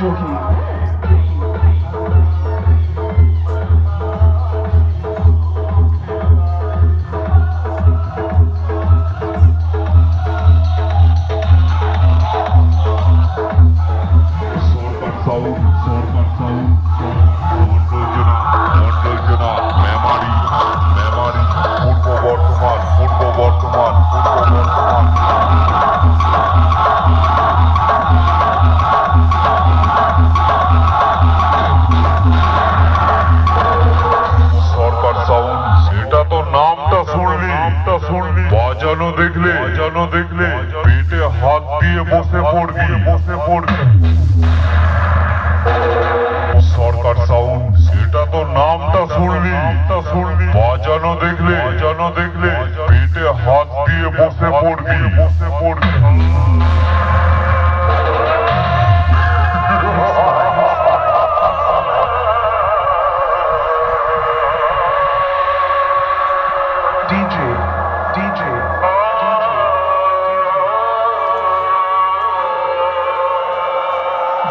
Çok iyi. Sormak savun, sormak savun. শুনলি নামটা শুনলি বাজানো দেখলে বাজানো দেখলে পেটে হাত দিয়ে বসে পড়বি বসে পড়বি।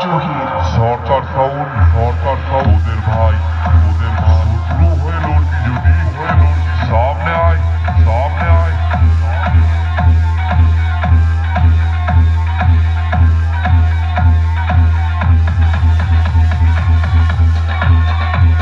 Short, short, sort of